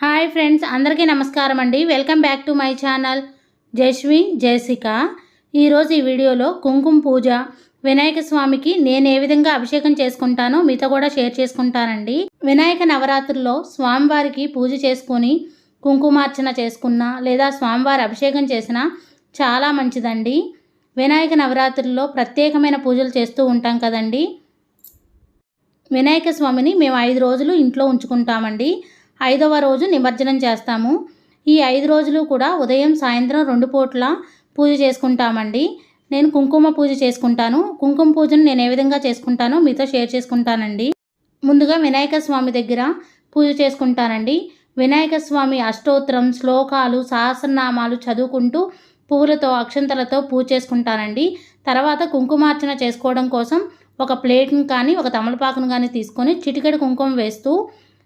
Hi friends అందరికీ నమస్కారం అండి. Welcome back to my channel. Jasvi Jessica ఈరోజు ఈ వీడియోలో కుంకుమ పూజ వినాయక స్వామికి నేను ఏ విధంగా అభిషేకం చేసుకుంటానో మీతో కూడా షేర్ చేసుకుంటానండి. వినాయక నవరాత్రుల్లో స్వామివారికి పూజ చేసుకొని కుంకుమార్చన చేసుకున్నా లేదా స్వామివారి అభిషేకం చేసినా చాలా మంచిదండి. వినాయక నవరాత్రుల్లో ప్రత్యేకమైన పూజలు చేస్తూ ఉంటాం కదండి. వినాయక స్వామిని మేము ఐదు రోజులు ఇంట్లో ఉంచుకుంటామండి. ఐదవ రోజు నిమజ్జనం చేస్తాము. ఈ ఐదు రోజులు కూడా ఉదయం సాయంత్రం రెండు పూట్ల పూజ చేసుకుంటామండి. నేను కుంకుమ పూజ చేసుకుంటాను. కుంకుమ పూజను నేను ఏ విధంగా చేసుకుంటానో మీతో షేర్ చేసుకుంటానండి. ముందుగా వినాయక స్వామి దగ్గర పూజ చేసుకుంటానండి. వినాయక స్వామి అష్టోత్తరం శ్లోకాలు సహస్రనామాలు చదువుకుంటూ పువ్వులతో అక్షంతలతో పూజ చేసుకుంటానండి. తర్వాత కుంకుమార్చన చేసుకోవడం కోసం ఒక ప్లేట్ని కానీ ఒక తమలపాకును కానీ తీసుకొని చిటికెడు కుంకుమ వేస్తూ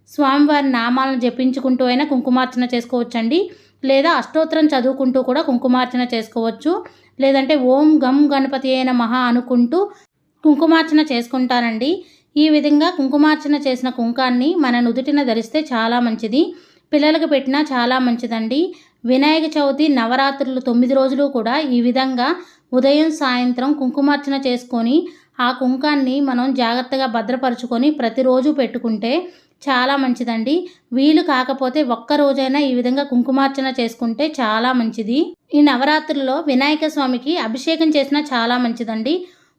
స్వామివారి నామాలను జపించుకుంటూ అయినా కుంకుమార్చన చేసుకోవచ్చండి. లేదా అష్టోత్తరం చదువుకుంటూ కూడా కుంకుమార్చన చేసుకోవచ్చు. లేదంటే ఓం గం గణపతి అయిన మహా అనుకుంటూ కుంకుమార్చన చేసుకుంటానండి ఈ విధంగా కుంకుమార్చన చేసిన కుంకాన్ని మన నుదుటిన ధరిస్తే చాలా మంచిది. పిల్లలకు పెట్టినా చాలా మంచిదండి. వినాయక చవితి నవరాత్రులు తొమ్మిది రోజులు కూడా ఈ విధంగా ఉదయం సాయంత్రం కుంకుమార్చన చేసుకొని ఆ కుంకాన్ని మనం జాగ్రత్తగా భద్రపరుచుకొని ప్రతిరోజు పెట్టుకుంటే చాలా మంచిదండి. వీలు కాకపోతే ఒక్కరోజైనా ఈ విధంగా కుంకుమార్చన చేసుకుంటే చాలా మంచిది. ఈ నవరాత్రుల్లో వినాయక స్వామికి అభిషేకం చేసినా చాలా మంచిదండి.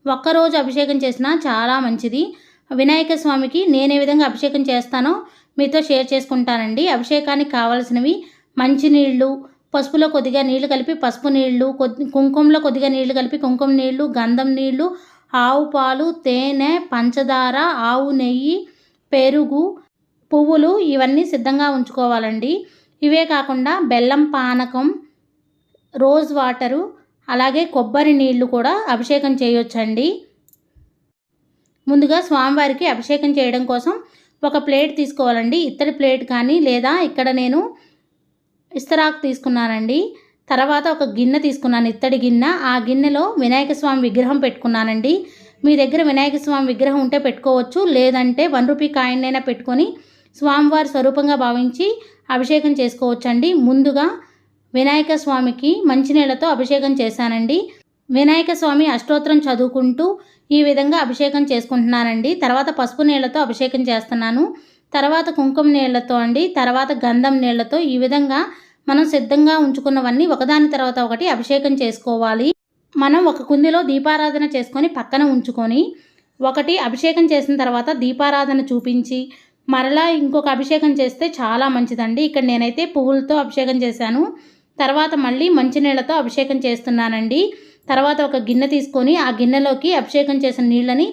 ఒక్కరోజు అభిషేకం చేసినా చాలా మంచిది. వినాయక స్వామికి నేను ఏ విధంగా అభిషేకం చేస్తానో మీతో షేర్ చేసుకుంటానండి. అభిషేకానికి కావాల్సినవి మంచినీళ్ళు పసుపులో కొద్దిగా నీళ్ళు కలిపి పసుపు నీళ్ళు కొద్ది కుంకుమలో కొద్దిగా నీళ్ళు కలిపి కుంకుమ నీళ్ళు గంధం నీళ్ళు ఆవు పాలు తేనె పంచదార ఆవు నెయ్యి పెరుగు పువ్వులు ఇవన్నీ సిద్ధంగా ఉంచుకోవాలండి. ఇవే కాకుండా బెల్లం పానకం రోజ్ వాటరు అలాగే కొబ్బరి నీళ్ళు కూడా అభిషేకం చేయొచ్చండి. ముందుగా స్వామివారికి అభిషేకం చేయడం కోసం ఒక ప్లేట్ తీసుకోవాలండి. ఇత్తడి ప్లేట్ కానీ లేదా ఇక్కడ నేను ఇస్తరాకు తీసుకున్నానండి. తర్వాత ఒక గిన్నె తీసుకున్నాను ఇత్తడి గిన్నె. ఆ గిన్నెలో వినాయక స్వామి విగ్రహం పెట్టుకున్నానండి. మీ దగ్గర వినాయక స్వామి విగ్రహం ఉంటే పెట్టుకోవచ్చు. లేదంటే వన్ రూపీ కాయిన్ అయినా పెట్టుకొని స్వామివారి స్వరూపంగా భావించి అభిషేకం చేసుకోవచ్చండి. ముందుగా వినాయక స్వామికి మంచినీళ్ళతో అభిషేకం చేశానండి. వినాయక స్వామి అష్టోత్తరం చదువుకుంటూ ఈ విధంగా అభిషేకం చేసుకుంటున్నానండి. తర్వాత పసుపు నీళ్ళతో అభిషేకం చేస్తున్నాను. తర్వాత కుంకుమ నీళ్ళతో అండి. తర్వాత గంధం నీళ్ళతో ఈ విధంగా మనం సిద్ధంగా ఉంచుకున్నవన్నీ ఒకదాని తర్వాత ఒకటి అభిషేకం చేసుకోవాలి. మనం ఒక కుందిలో దీపారాధన చేసుకొని పక్కన ఉంచుకొని ఒకటి అభిషేకం చేసిన తర్వాత దీపారాధన చూపించి మరలా ఇంకొక అభిషేకం చేస్తే చాలా మంచిదండి. ఇక్కడ నేనైతే పువ్వులతో అభిషేకం చేశాను. తర్వాత మళ్ళీ మంచినీళ్ళతో అభిషేకం చేస్తున్నానండి. తర్వాత ఒక గిన్నె తీసుకొని ఆ గిన్నెలోకి అభిషేకం చేసిన నీళ్ళని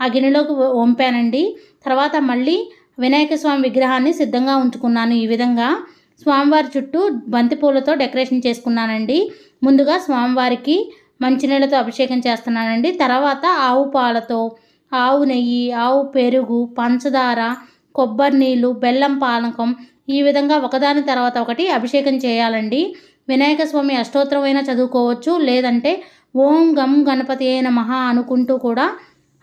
ఆ గిన్నెలోకి వంపానండి తర్వాత మళ్ళీ వినాయక స్వామి విగ్రహాన్ని సిద్ధంగా ఉంచుకున్నాను ఈ విధంగా. స్వామివారి చుట్టూ బంతిపూలతో డెకరేషన్ చేసుకున్నానండి. ముందుగా స్వామివారికి మంచినీళ్ళతో అభిషేకం చేస్తున్నానండి. తర్వాత ఆవు పాలతో ఆవు నెయ్యి ఆవు పెరుగు పంచదార కొబ్బరి నీళ్ళు బెల్లం పానకం ఈ విధంగా ఒకదాని తర్వాత ఒకటి అభిషేకం చేయాలండి. వినాయక స్వామి అష్టోత్తరం అయినా చదువుకోవచ్చు లేదంటే ఓం గం గణపతి అయిన మహా అనుకుంటూ కూడా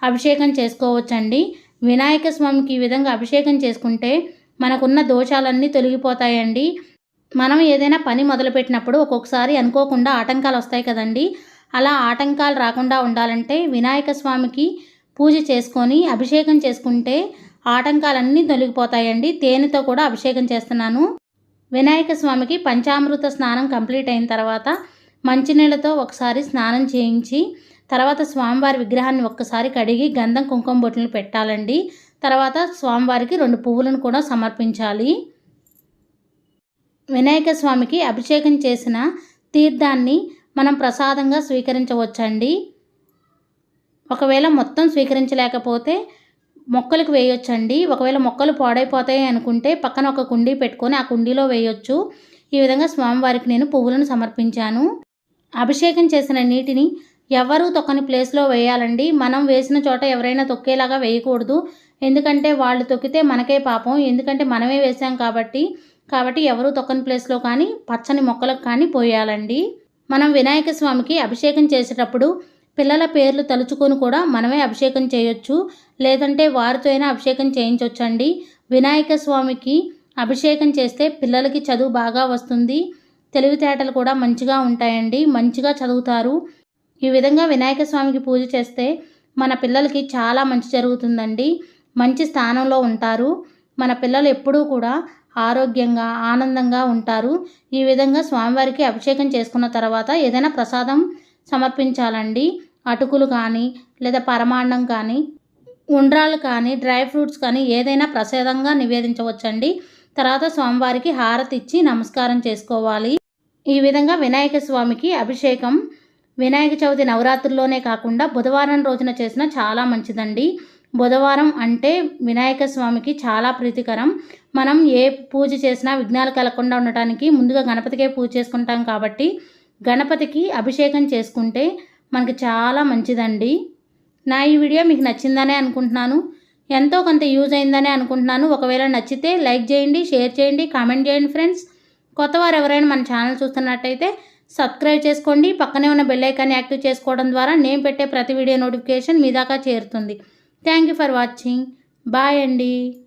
అభిషేకం చేసుకోవచ్చండి. వినాయక స్వామికి ఈ విధంగా అభిషేకం చేసుకుంటే మనకున్న దోషాలన్నీ తొలగిపోతాయండి. మనం ఏదైనా పని మొదలుపెట్టినప్పుడు ఒక్కొక్కసారి అనుకోకుండా ఆటంకాలు వస్తాయి కదండి. అలా ఆటంకాలు రాకుండా ఉండాలంటే వినాయక స్వామికి పూజ చేసుకొని అభిషేకం చేసుకుంటే ఆటంకాలన్నీ తొలగిపోతాయండి. తేనెతో కూడా అభిషేకం చేస్తున్నాను. వినాయక స్వామికి పంచామృత స్నానం కంప్లీట్ అయిన తర్వాత మంచినీళ్ళతో ఒకసారి స్నానం చేయించి తర్వాత స్వామివారి విగ్రహాన్ని ఒక్కసారి కడిగి గంధం కుంకుమ బొట్లు పెట్టాలండి. తర్వాత స్వామివారికి రెండు పువ్వులను కూడా సమర్పించాలి. వినాయక స్వామికి అభిషేకం చేసిన తీర్థాన్ని మనం ప్రసాదంగా స్వీకరించవచ్చండి. ఒకవేళ మొత్తం స్వీకరించలేకపోతే మొక్కలకు వేయొచ్చండి. ఒకవేళ మొక్కలు పాడైపోతాయి అనుకుంటే పక్కన ఒక కుండీ పెట్టుకొని ఆ కుండీలో వేయొచ్చు. ఈ విధంగా స్వామివారికి నేను పువ్వులను సమర్పించాను. అభిషేకం చేసిన నీటిని ఎవరు తొక్కని ప్లేస్లో వేయాలండి. మనం వేసిన చోట ఎవరైనా తొక్కేలాగా వేయకూడదు. ఎందుకంటే వాళ్ళు తొక్కితే మనకే పాపం. ఎందుకంటే మనమే వేసాం కాబట్టి కాబట్టి ఎవరూ తొక్కని ప్లేస్లో కానీ పచ్చని మొక్కలకు కానీ పోయాలండి. మనం వినాయక స్వామికి అభిషేకం చేసేటప్పుడు పిల్లల పేర్లు తలుచుకొని కూడా మనమే అభిషేకం చేయొచ్చు. లేదంటే వారితో అయినా అభిషేకం చేయించవచ్చండి వినాయక స్వామికి అభిషేకం చేస్తే పిల్లలకి చదువు బాగా వస్తుంది. తెలివితేటలు కూడా మంచిగా ఉంటాయండి. మంచిగా చదువుతారు. ఈ విధంగా వినాయక స్వామికి పూజ చేస్తే మన పిల్లలకి చాలా మంచి జరుగుతుందండి. మంచి స్థానంలో ఉంటారు. మన పిల్లలు ఎప్పుడూ కూడా ఆరోగ్యంగా ఆనందంగా ఉంటారు. ఈ విధంగా స్వామివారికి అభిషేకం చేసుకున్న తర్వాత ఏదైనా ప్రసాదం సమర్పించాలండి. అటుకులు కానీ లేదా పరమాన్నం కానీ ఉండ్రాలు కానీ డ్రై ఫ్రూట్స్ కానీ ఏదైనా ప్రసాదంగా నివేదించవచ్చండి. తర్వాత స్వామివారికి హారతి ఇచ్చి నమస్కారం చేసుకోవాలి. ఈ విధంగా వినాయక స్వామికి అభిషేకం వినాయక చవితి నవరాత్రుల్లోనే కాకుండా బుధవారం రోజున చేసిన చాలా మంచిదండి. బుధవారం అంటే వినాయక స్వామికి చాలా ప్రీతికరం. మనం ఏ పూజ చేసినా విఘ్నాలు కలగకుండా ఉండటానికి ముందుగా గణపతికే పూజ చేసుకుంటాం కాబట్టి గణపతికి అభిషేకం చేసుకుంటే మనకి చాలా మంచిదండి. నా ఈ వీడియో మీకు నచ్చిందనే అనుకుంటున్నాను. ఎంతో కొంత యూజ్ అయిందనే అనుకుంటున్నాను. ఒకవేళ నచ్చితే లైక్ చేయండి షేర్ చేయండి కామెంట్ చేయండి ఫ్రెండ్స్. కొత్త వారు ఎవరైనా మన ఛానల్ చూస్తున్నట్టయితే సబ్స్క్రైబ్ చేసుకోండి. పక్కనే ఉన్న బెల్ యాక్టివ్ చేసుకోవడం ద్వారా నేను పెట్టే ప్రతి వీడియో నోటిఫికేషన్ మీ దాకా చేరుతుంది. Thank you for watching. Bye అండి.